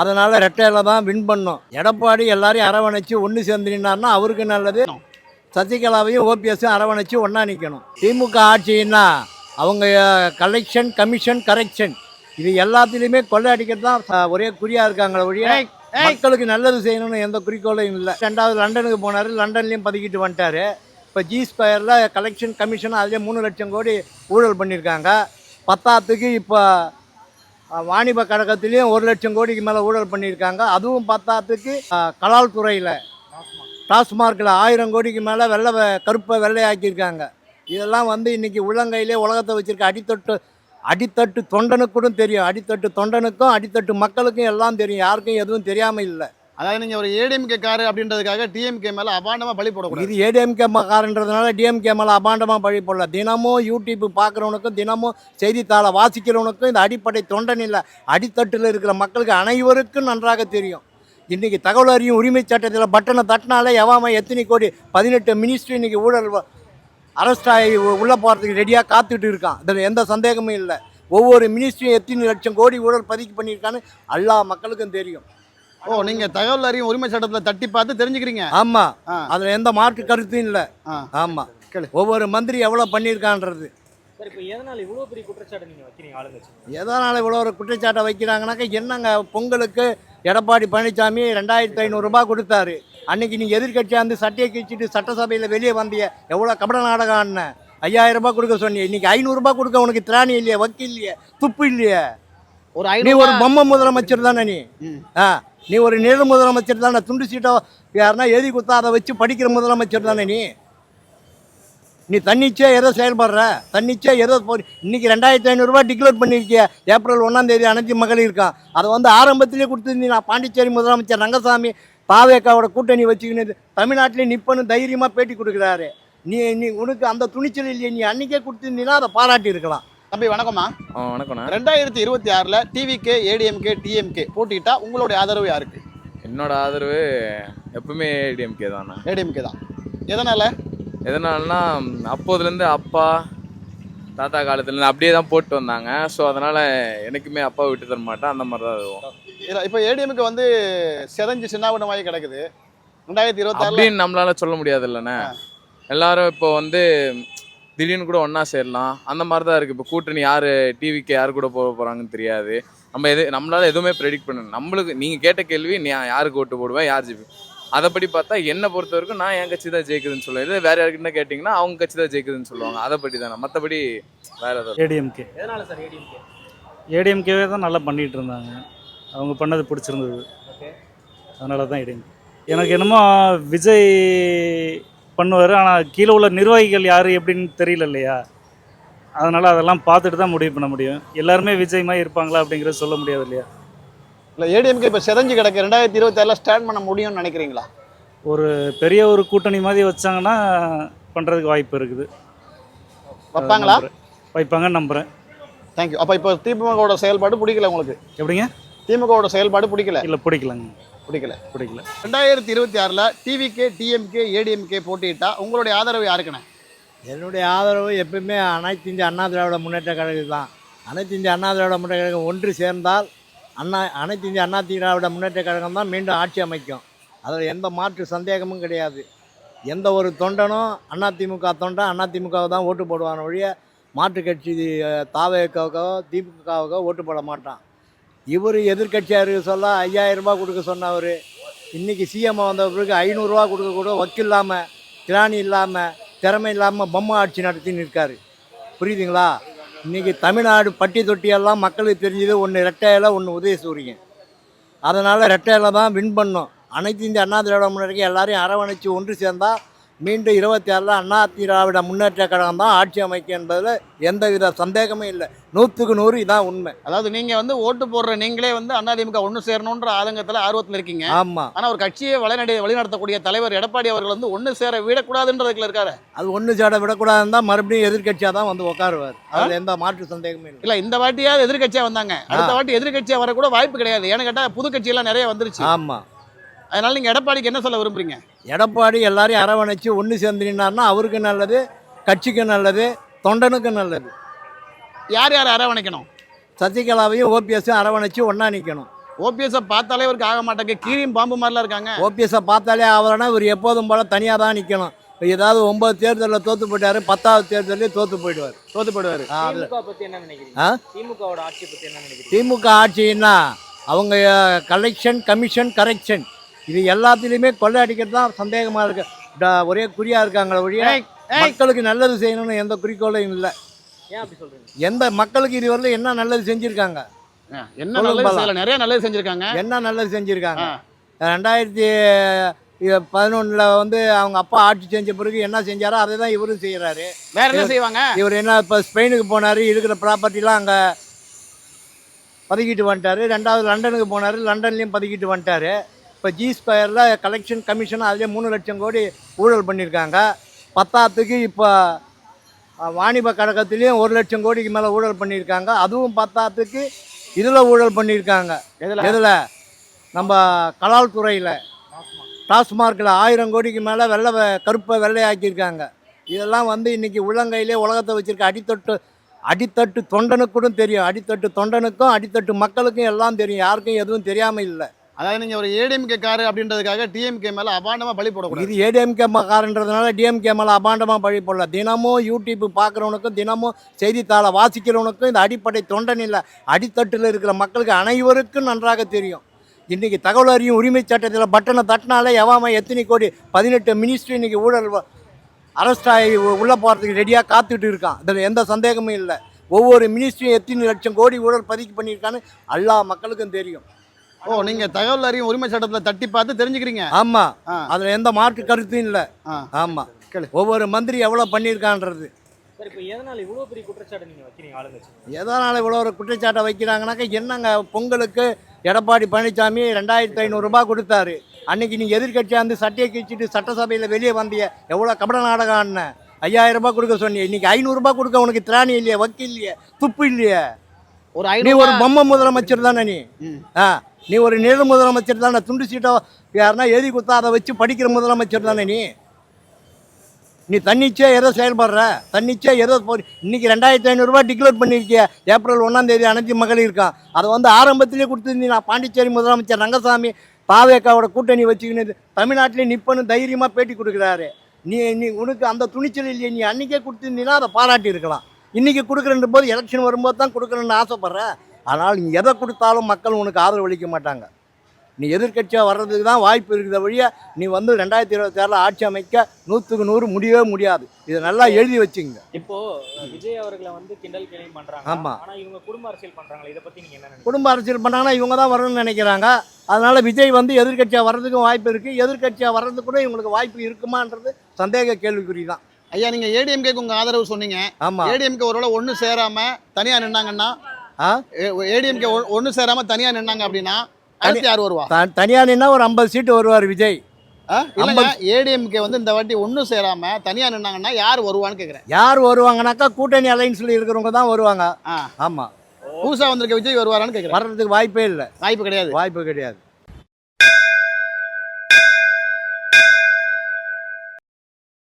அதனால் ரெட்டையில் தான் வின் பண்ணோம். எடப்பாடி எல்லாரையும் அரவணைச்சு ஒன்று சேர்ந்து நின்னார்னா அவருக்கு நல்லது. சசிகலாவையும் ஓபிஎஸும் அரவணைச்சு ஒன்றா நிற்கணும் திமுக ஆட்சின்னா அவங்க கலெக்ஷன் கமிஷன் கரெக்ஷன் இது எல்லாத்துலேயுமே கொள்ளை அடிக்கிறது தான் ஒரே குறியாக இருக்காங்களே ஒழிய. மக்களுக்கு நல்லது செய்யணும்னு எந்த குறிக்கோளும் இல்லை. ரெண்டாவது லண்டனுக்கு போனார் லண்டன்லேயும் பதுக்கிட்டு வந்துட்டாரு. இப்போ ஜி ஸ்கொயரில் கலெக்ஷன் கமிஷன் அதிலே மூணு லட்சம் கோடி ஊழல் பண்ணியிருக்காங்க பத்தாத்துக்கு இப்போ வாணிப கழகத்துலேயும் ஒரு லட்சம் கோடிக்கு மேலே ஊழல் பண்ணியிருக்காங்க. அதுவும் பத்தாத்துக்கு கலால் துறையில். டாஸ்மார்க்கில் ஆயிரம் கோடிக்கு மேலே வெள்ளை கருப்பை வெள்ளையாக்கியிருக்காங்க. இதெல்லாம் வந்து இன்னைக்கு உள்ளங்கையிலே உலகத்தை வச்சுருக்க அடித்தட்டு அடித்தட்டு தொண்டனுக்கு தெரியும். அடித்தட்டு தொண்டனுக்கும் அடித்தட்டு மக்களுக்கும் எல்லாம் தெரியும். யாருக்கும் எதுவும் தெரியாமல் இல்லை. அதாவது நீங்கள் ஒரு ஏடிஎம்கே காரு அப்படின்றதுக்காக டிஎம்கே மேலே அபாண்டமாக பழி போடக்கூடாது. இது ஏடிஎம்கே காருன்றதுனால டிஎம்கே மேலே அபாண்டமாக பழி போடல. தினமும் யூடியூப் பார்க்குறவனுக்கும் தினமும் செய்தித்தாளை வாசிக்கிறவனுக்கும் இந்த அடிப்படை தொண்டன் இல்லை. அடித்தட்டில் இருக்கிற மக்களுக்கு அனைவருக்கும் நன்றாக தெரியும். இன்றைக்கி தகவல் அறியும் உரிமை சட்டத்தில் பட்டனை தட்டினாலே எவாமல் எத்தனை கோடி? பதினெட்டு மினிஸ்ட்ரி இன்றைக்கி ஊழல் அரெஸ்ட் ஆகி உள்ளே போகிறதுக்கு ரெடியாக காத்துட்டு இருக்கான். இதில் எந்த சந்தேகமும் இல்லை. ஒவ்வொரு மினிஸ்ட்ரியும் எத்தனை லட்சம் கோடி ஊழல் பதிவு பண்ணியிருக்கான்னு எல்லா மக்களுக்கும் தெரியும். ஓ நீங்க தகவல் அறியும் உரிமை சட்டத்துல தட்டி பார்த்து தெரிஞ்சுக்கிறீங்க. ஆமாம் ஆ. அதில் எந்த மாற்று கருத்தும் இல்லை. ஆ. ஆமாம் கேளு. ஒவ்வொரு மந்திரி எவ்வளோ பண்ணியிருக்கான்றது. சார் இப்போ எதனால இவ்வளோ பெரிய குற்றச்சாட்டு நீங்கள் வைக்கிறீங்க ஆளுங்கட்சி? எதனால் இவ்வளோ ஒரு குற்றச்சாட்டை வைக்கிறாங்கனாக்கா என்னங்க பொங்கலுக்கு எடப்பாடி பழனிசாமி ரெண்டாயிரத்தி ஐநூறுரூபா கொடுத்தாரு. அன்னைக்கு நீ எதிர்க்கட்சியாக இருந்து சட்டையை கிழிச்சிட்டு சட்டசபையில் வெளியே வந்திய எவ்வளோ கபட நாடகம் ஆடின ஐயாயிரம் ரூபாய் கொடுக்க சொன்னீங்க இன்னைக்கு ஐநூறுரூபா கொடுக்க உனக்கு திராணி இல்லையே வக்கீல் இல்லையே துப்பு இல்லையே. ஒரு நீ ஒரு பொம்மை முதலமைச்சர் தானே நீ. ஆ நீ ஒரு நிழ முதலமைச்சர் தானே? துண்டு சீட்டோ யாருன்னா எழுதி கொடுத்தா அதை வச்சு படிக்கிற முதலமைச்சர் தானே நீ? நீ தன்னிச்சே எதோ செயல்படுற? தன்னிச்சே எதோ போ இன்னைக்கு ரெண்டாயிரத்தி ஐநூறுரூவா டிக்ளேர் பண்ணியிருக்கிய ஏப்ரல் ஒன்றாம் தேதி அனைத்து மகளிர் இருக்கான் அதை வந்து ஆரம்பத்திலே கொடுத்துருந்தீங்க பாண்டிச்சேரி முதலமைச்சர் ரங்கசாமி பாவேக்காவோட கூட்டணி வச்சுக்கின்னு தமிழ்நாட்டிலே நிப்பன்னு தைரியமாக பேட்டி கொடுக்குறாரு. நீ நீ உனக்கு அந்த துணிச்சல் இல்லையே. நீ அன்னைக்கே கொடுத்துருந்தீங்கன்னா அதை பாராட்டி இருக்கலாம். தம்பி வணக்கம்மா. ஆ வணக்கண்ணா ரெண்டாயிரத்தி இருபத்தி ஆறுல டிவிகே ஏடிஎம்கே டிஎம்கே போட்டிட்டா உங்களுடைய ஆதரவு யாருக்கு? என்னோட ஆதரவு எப்பவுமே ஏடிஎம்கே தாண்ணா. ஏடிஎம்கே தான். எதனால? எதனாலனா அப்போதுலேருந்து அப்பா தாத்தா காலத்துலேருந்து அப்படியே தான் போட்டு வந்தாங்க. ஸோ அதனால் எனக்குமே அப்பா விட்டு தர மாட்டேன் அந்த மாதிரி தான் இருக்கும். இப்போ ஏடிஎம்கே வந்து செதஞ்சு சின்னாவிடமாகி கிடக்குது. ரெண்டாயிரத்தி அப்படின்னு நம்மளால சொல்ல முடியாது இல்லைண்ணே எல்லாரும் இப்போ வந்து திடீர்னு கூட ஒன்றா சேரலாம். அந்த மாதிரி தான் இருக்குது இப்போ கூட்டணி யார் டிவிக்கு யார் கூட போக போகிறாங்கன்னு தெரியாது. நம்ம எது நம்மளால எதுவுமே ப்ரெடிக்ட் பண்ண நம்மளுக்கு நீங்கள் கேட்ட கேள்வி நீ யாருக்கு ஓட்டு போடுவேன் யார் ஜெயிப்பேன் அதைப்படி பார்த்தா என்னை பொறுத்த வரைக்கும் நான் என் கட்சி தான் ஜெயிக்குதுன்னு சொல்லுவேன். இதே வேற யாருக்கிட்ட கேட்டிங்கன்னா அவங்க கட்சி தான் ஜெயிக்குதுன்னு சொல்லுவாங்க. அதை பற்றி தானே. மற்றபடி வேற ஏதாவது ஏடிஎம்கே. எதனால சார் ஏடிஎம்கே? ஏடிஎம்கேவே தான் நல்லா பண்ணிகிட்டு இருந்தாங்க. அவங்க பண்ணது பிடிச்சிருந்தது. ஓகே. அதனால தான் ஏடிஎம்கே. எனக்கு என்னமோ விஜய் பண்ணுவார். ஆனால் கீழே உள்ள நிர்வாகிகள் யார் எப்படின்னு தெரியல இல்லையா அதனால் அதெல்லாம் பார்த்துட்டு தான் முடிவு பண்ண முடியும். எல்லாருமே விஜய் மாதிரி இருப்பாங்களா அப்படிங்கிறத சொல்ல முடியாது இல்லையா இல்ல ஏடிஎம்கே இப்போ செதஞ்சு கிடக்கு. ரெண்டாயிரத்தி இருபத்தி ஆறுல ஸ்டாண்ட் பண்ண முடியும்னு நினைக்கிறீங்களா? ஒரு பெரிய ஒரு கூட்டணி மாதிரி வச்சாங்கன்னா பண்ணுறதுக்கு வாய்ப்பு இருக்குது. வைப்பாங்களா? வைப்பாங்கன்னு நம்புகிறேன் தேங்க்யூ அப்போ இப்போ திமுகவோட செயல்பாடு பிடிக்கல உங்களுக்கு? எப்படிங்க? திமுகவோட செயல்பாடு பிடிக்கல? இல்லை பிடிக்கலங்க. பிடிக்கல பிடிக்கல. ரெண்டாயிரத்தி இருபத்தி ஆறில் டிவிகே டிஎம்கே ஏடிஎம்கே போட்டியிட்டா உங்களுடைய ஆதரவு யாருக்குண்ணே? என்னுடைய ஆதரவு எப்பவுமே அனைத்து இந்திய அண்ணா திராவிட முன்னேற்ற கழகம் தான் அனைத்து இந்திய அண்ணா திராவிட முன்னேற்ற கழகம் ஒன்று சேர்ந்தால் அண்ணா அனைத்து இந்திய அண்ணா திராவிட முன்னேற்ற கழகம் தான் மீண்டும் ஆட்சி அமைக்கும். அதில் எந்த மாற்று சந்தேகமும் கிடையாது. எந்த ஒரு தொண்டனும் அதிமுக தொண்டன் அதிமுகவை தான் ஓட்டு போடுவான ஒழிய மாற்று கட்சி தாவேக்காவுக்கோ திமுகவுக்கோ ஓட்டு போட மாட்டான். இவர் எதிர்கட்சியார் சொல்ல ஐயாயிரம் ரூபாய் கொடுக்க சொன்னவர். இன்றைக்கி சிஎம் வந்த பிறகு ஐநூறுரூவா கொடுக்க கூட வக்கீல் இல்லாமல் திராணி இல்லாமல் திறமை இல்லாமல் பொம்மை ஆட்சி நடத்தின்னு இருக்கார். புரியுதுங்களா? இன்றைக்கி தமிழ்நாடு பட்டி தொட்டியெல்லாம் மக்களுக்கு தெரிஞ்சது ஒன்று ரெட்டையில ஒன்று உதயசூரியன். அதனால் ரெட்டையில தான் வின் பண்ணோம். அனைத்து இந்திய அண்ணா திராவிட முன்னேற்றம் எல்லாரையும் அரவணைச்சு ஒன்று சேர்ந்தால் மீண்டும் இருபத்தி ஆறில் அண்ணா திராவிட முன்னேற்ற கழகம் தான் ஆட்சி அமைக்கும் என்பதில் எந்தவித சந்தேகமும் இல்லை. நூற்றுக்கு நூறு இதான் உண்மை. அதாவது நீங்க வந்து ஓட்டு போடுற நீங்களே வந்து அதிமுக ஒன்று சேரணுன்ற ஆதங்கத்துல ஆர்வத்தில் இருக்கீங்க. ஆமாம் ஆனா ஒரு கட்சியை வழிநடை வழிநடத்தக்கூடிய தலைவர் எடப்பாடி அவர்கள் வந்து ஒன்று சேர விடக்கூடாதுன்றதுல இருக்காரு. அது ஒன்று சாட விடக்கூடாதுன்னு தான் மறுபடியும் எதிர்க்கட்சியாக தான் வந்து உட்காருவார். அதில் எந்த மாற்று சந்தேகமும் இல்லை. இல்ல இந்த வாட்டியாவது எதிர்க்கட்சியா வந்தாங்க. அடுத்த வாட்டி எதிர்க்கட்சியா வர கூட வாய்ப்பு கிடையாது. ஏன்னு கேட்டா புது கட்சி எல்லாம் நிறைய வந்துருச்சு. ஆமாம் அதனால நீங்க எடப்பாடிக்கு என்ன சொல்ல விரும்புறீங்க? எடப்பாடி எல்லாரையும் அரவணைச்சு ஒன்று சேர்ந்து நின்னார்னா அவருக்கு நல்லது கட்சிக்கு நல்லது தொண்டனுக்கு நல்லது. யார் யார் அரவணைக்கணும்? சசிகலாவையும் ஓபிஎஸும் அரவணைச்சு ஒன்றா நிற்கணும் ஓபிஎஸ் பார்த்தாலே இவருக்கு ஆக மாட்டாங்க கீரியும் பாம்பு மாதிரிலாம் இருக்காங்க. ஓபிஎஸ்ஸை பார்த்தாலே அவரனா இவர் எப்போதும் போல தனியாக தான் நிற்கணும் இப்போ ஏதாவது ஒன்பது தேர்தலில் தோற்று போயிட்டாரு பத்தாவது தேர்தலே தோற்று போயிடுவார். தோத்து போயிடுவாரு. ஆ, அது திமுக பத்தி என்ன நினைக்கிறீங்க? ஆ? திமுகவோட ஆட்சி பத்தி என்ன நினைக்கிறீங்க? திமுக ஆட்சின்னா அவங்க கலெக்ஷன் கமிஷன் கரெக்ஷன் இது எல்லாத்துலேயுமே கொள்ளை அடிக்கிறது தான் சந்தேகமாக இருக்கு. ஒரே குறியாக இருக்காங்களே ஒழிய. மக்களுக்கு நல்லது செய்யணும்னு எந்த குறிக்கோளும் இல்லை. எந்த மக்களுக்கு இதுவரையிலும் என்ன நல்லது செஞ்சுருக்காங்க? என்ன நல்லது நிறைய நல்லது செஞ்சிருக்காங்க. என்ன நல்லது செஞ்சுருக்காங்க. ரெண்டாயிரத்தி பதினொன்றில் வந்து அவங்க அப்பா ஆட்சி செஞ்ச பிறகு என்ன செஞ்சாரோ அதை தான் இவரும் செய்கிறாரு வேற என்ன செய்வாங்க? இவர் என்ன இப்போ ஸ்பெயினுக்கு போனார் இருக்கிற ப்ராப்பர்ட்டிலாம் அங்கே பதுக்கிட்டு வந்துட்டாரு. ரெண்டாவது லண்டனுக்கு போனார் லண்டன்லேயும் பதுக்கிட்டு வந்துட்டாரு. இப்போ ஜி ஸ்கொயரில் கலெக்ஷன் கமிஷன் அதிலே மூணு லட்சம் கோடி ஊழல் பண்ணியிருக்காங்க பத்தாத்துக்கு இப்போ வாணிப கழகத்துலேயும் ஒரு லட்சம் கோடிக்கு மேலே ஊழல் பண்ணியிருக்காங்க அதுவும் பத்தாத்துக்கு இதில் ஊழல் பண்ணியிருக்காங்க எதுல? எதில்? நம்ம கலால் துறையில். டாஸ்மார்க்கில் ஆயிரம் கோடிக்கு மேலே வெள்ளை கருப்பை வெள்ளையாக்கியிருக்காங்க. இதெல்லாம் வந்து இன்னைக்கு உள்ளங்கையிலே உலகத்தை வச்சிருக்க அடித்தட்டு அடித்தட்டு தொண்டனுக்கு கூட தெரியும். அடித்தட்டு தொண்டனுக்கும் அடித்தட்டு மக்களுக்கும் எல்லாம் தெரியும். யாருக்கும் எதுவும் தெரியாமல் இல்லை. அதாவது நீங்கள் ஒரு ஏடிஎம்கே காரு அப்படின்றதுக்காக டிஎம்கே மேலே அபாண்டமாக பழி போடக்கூடாது. இது ஏடிஎம்கே காருன்றதுனால டிஎம்கே மேலே அபாண்டமாக பழி போடல. தினமும் யூடியூப் பார்க்குறவனுக்கும் தினமும் செய்தித்தாளை வாசிக்கிறவனுக்கும் இந்த அடிப்படை தொண்டன் இல்லை. அடித்தட்டில் இருக்கிற மக்களுக்கு அனைவருக்கும் நன்றாக தெரியும். இன்றைக்கி தகவல் அறியும் உரிமை சட்டத்தில் பட்டனை தட்டினாலே எவாம எத்தனை கோடி? பதினெட்டு மினிஸ்ட்ரி இன்றைக்கி ஊழல் அரெஸ்ட் ஆகி உள்ளே போகிறதுக்கு ரெடியாக காத்துட்டு இருக்கான். இதில் எந்த சந்தேகமும் இல்லை. ஒவ்வொரு மினிஸ்ட்ரியும் எத்தனை லட்சம் கோடி ஊழல் பதிவு பண்ணியிருக்கான்னு எல்லா மக்களுக்கும் தெரியும். ஓ நீங்க தகவல் அறியும் உரிமை சட்டத்துல தட்டி பார்த்து தெரிஞ்சுக்கிறீங்க. ஆமாம் ஆ. அதில் எந்த மாற்று கருத்தும் இல்லை. ஆ. ஆமாம் கேளு. ஒவ்வொரு மந்திரி எவ்வளோ பண்ணியிருக்கான்றது. சார் இப்போ எதனால இவ்வளவு பெரிய குற்றச்சாட்டு நீங்க வைக்கிறீங்க ஆளுங்கட்சி எதனால் இவ்வளோ ஒரு குற்றச்சாட்டை வைக்கிறாங்கனாக்கா என்னங்க பொங்கலுக்கு எடப்பாடி பழனிசாமி ரெண்டாயிரத்தி ஐநூறுரூபா கொடுத்தாரு. அன்னைக்கு நீ எதிர்க்கட்சியாக இருந்து சட்டையை கிழிச்சிட்டு சட்டசபையில் வெளியே வந்திய எவ்வளோ கபட நாடகம் ஆடின ஐயாயிரம் ரூபாய் கொடுக்க சொன்னியே. இன்னைக்கு ஐநூறுரூபா கொடுக்க உனக்கு திராணி இல்லையே வக்கீல் இல்லையே துப்பு இல்லையே. ஒரு நீ ஐநூறு ஒரு பொம்மை முதலமைச்சர் தானே நீ. ஆ. நீ ஒரு நிழல் முதலமைச்சர் தானே துண்டு சீட்டோ யாருன்னா எழுதி கொடுத்தா அதை வச்சு படிக்கிற முதலமைச்சர் தானே நீ? நீ தன்னிச்சே எதோ செயல்படுற? தன்னிச்சையாக எதோ போ இன்னைக்கு ரெண்டாயிரத்தி ஐநூறுரூவா டிக்ளேர் பண்ணியிருக்கிய ஏப்ரல் ஒன்றாம் தேதி அனைத்து மகளிருக்கான் அதை வந்து ஆரம்பத்திலே கொடுத்துருந்தீங்க பாண்டிச்சேரி முதலமைச்சர் ரங்கசாமி பாவேக்காவோட கூட்டணி வச்சுக்கின்னு தமிழ்நாட்டிலே நிப்பன்னு தைரியமாக பேட்டி கொடுக்குறாரு. நீ நீ உனக்கு அந்த துணிச்சல் இல்லையே நீ அன்றைக்கே கொடுத்துருந்தீங்கன்னா அதை பாராட்டி இருக்கலாம். இன்றைக்கி கொடுக்குறன்ற போது எலெக்ஷன் வரும்போது தான் கொடுக்குறேன்னு ஆசைப்பட்றேன் ஆனால் நீ எதை கொடுத்தாலும் மக்கள் உனக்கு ஆதரவு அளிக்க மாட்டாங்க. நீ எதிர்க்கட்சியாக வர்றதுக்கு தான் வாய்ப்பு இருக்கிற வழியா நீ வந்து ரெண்டாயிரத்தி இருபத்தி ஆறில் ஆட்சி அமைக்க நூற்றுக்கு நூறு முடியவே முடியாது. இதை நல்லா எழுதி வச்சுங்க. இப்போ விஜய் அவர்களை வந்து கிண்டல் கேலி பண்றாங்க. ஆமா. ஆனா இவங்க குடும்ப அரசியல் பண்றாங்களா இதை பத்தி நீங்க என்ன குடும்ப அரசியல் பண்ணாங்கன்னா இவங்க தான் வரணும்னு நினைக்கிறாங்க. அதனால விஜய் வந்து எதிர்க்கட்சியாக வர்றதுக்கும் வாய்ப்பு இருக்குது எதிர்க்கட்சியாக வர்றதுக்கு கூட இவங்களுக்கு வாய்ப்பு இருக்குமான்றது சந்தேக கேள்விக்குறி தான். ஐயா நீங்க ஏடிஎம்கேக்கு உங்க ஆதரவு சொன்னீங்க. ஆமாம் ஏடிஎம்கே ஒருவேளை ஒண்ணு சேராம தனியா நின்னாங்கன்னா ஏடிஎம்கே ஒண்ணு சேராம தனியா நின்னாங்க அப்படின்னா அடுத்து யார் வருவா தனியாக நின்னா ஒரு ஐம்பது சீட்டு வருவார் விஜய். ஏடிஎம்கே வந்து இந்த வாட்டி ஒண்ணு சேராம தனியா நின்னாங்கன்னா யார் வருவான்னு கேக்குறேன். யார் வருவாங்கனாக்கா கூட்டணி அலைன்ஸில் இருக்கிறவங்க தான் வருவாங்க. ஆமாம் புதுசா வந்திருக்க விஜய் வருவாரான்னு கேக்குறேன். வர்றதுக்கு வாய்ப்பே இல்லை. வாய்ப்பு கிடையாது. வாய்ப்பு கிடையாது.